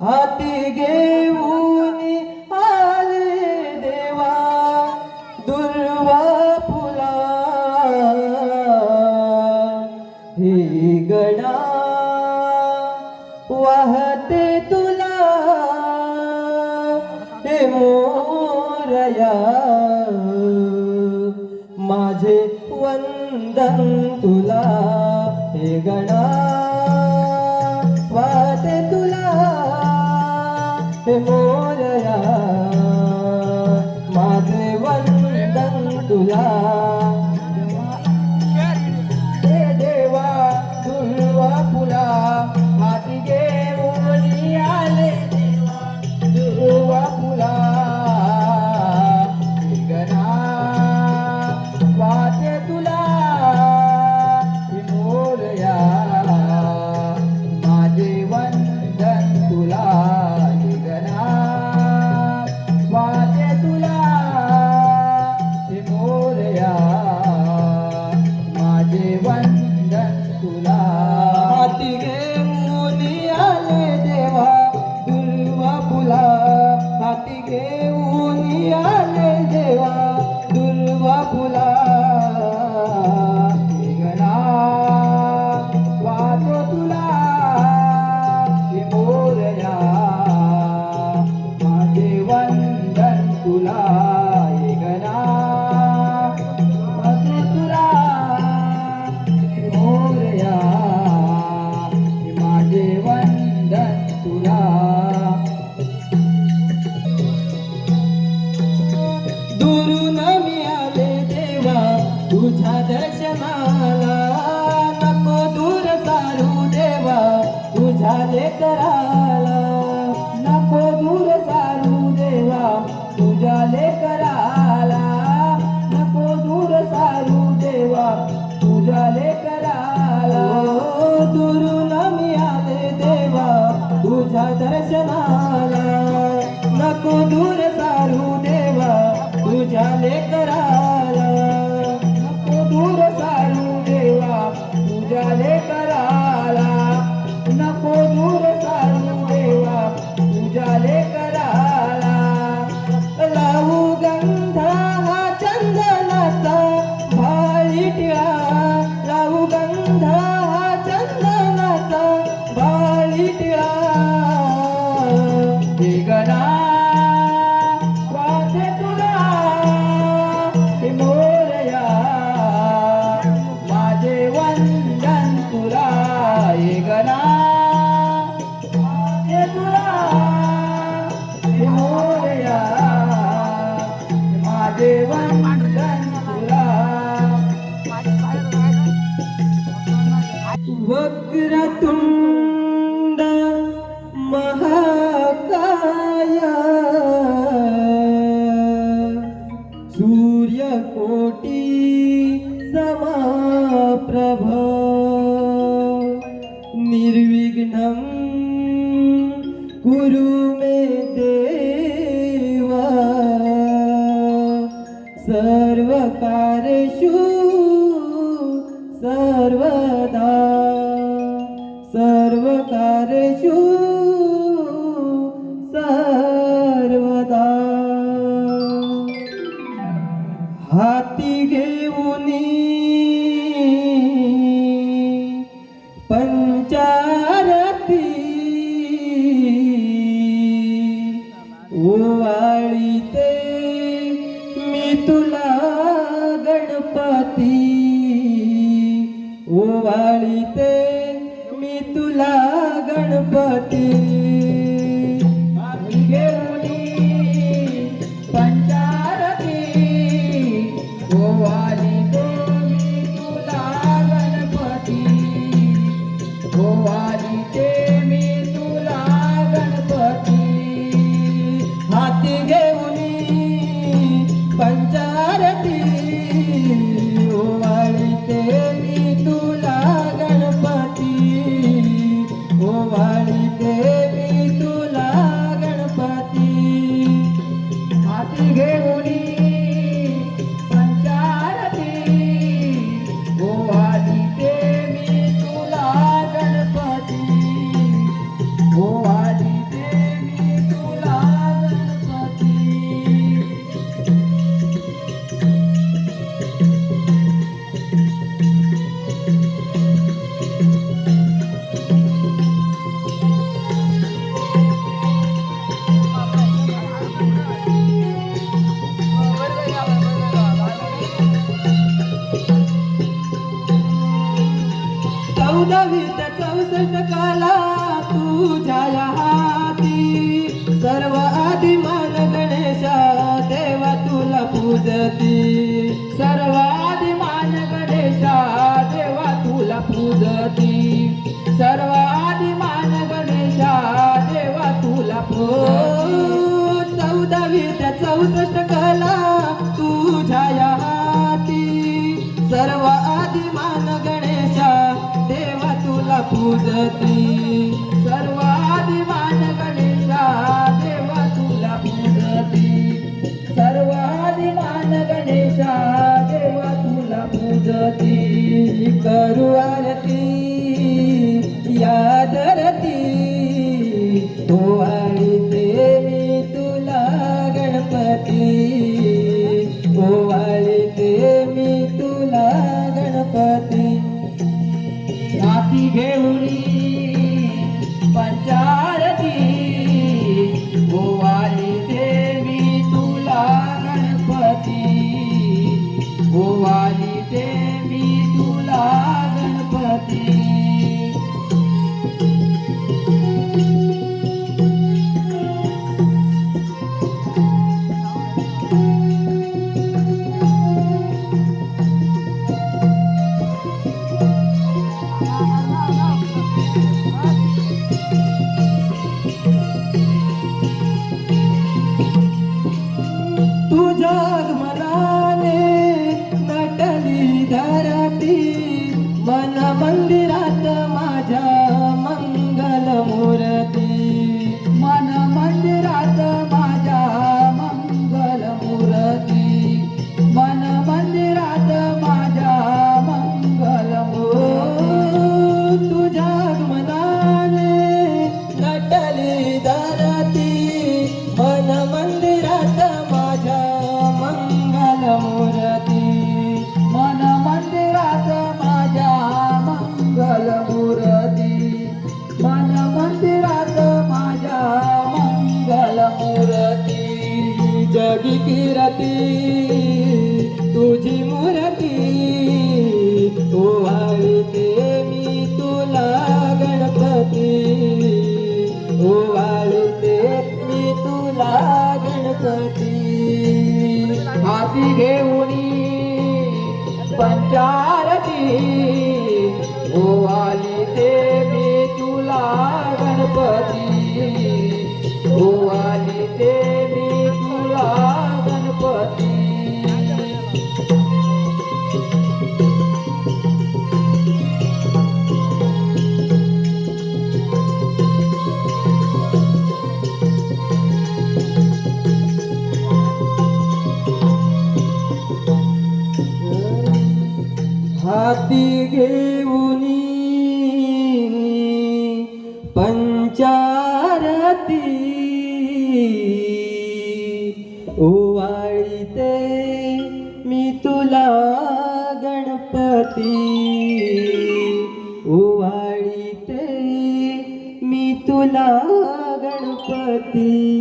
हाती घेऊनी आले देवा दुर्वा फुला ही गडा वाहते तुला हे मोरया. माझे वंदन तू मधुर सारू देवा तुझ्या लेकरा वक्रतुण्ड महाकाया। सूर्यकोटि समाप्रभ। निर्विघ्नं कुरु मे देवा। सर्वकारेषु you. cantar a ti चौसष्ट कला तुझ्या हाती. सर्व आदिमान गणेशा देवा तुला पूजती. सर्व आदिमान गणेशा देवा तुला पूजती. सर्व आदिमान गणेशा देवा तुला पूज चौदावी त्या चौसष्ट कला पूजती सर्वाधिमान गणेशा देवा तुला पूजती. सर्वाधिमान गणेशा देवा तुला पूजती. करू आरती या धरती ओवाळीते मी तुला गणपती. ओवाळीते मी तुला गणपती. हाती घेऊनी पंचारती गोवाली देवी तुला गणपती. गोवाली देवी तुला गणपती. तुला गणपती हाती घेऊनी पंचारती. हो ते देवी तुला गणपती गोवाली हो ते हाती घेऊन पंचारती ओवाळीते मी तुला गणपती ओवाळीते मी तुला गणपती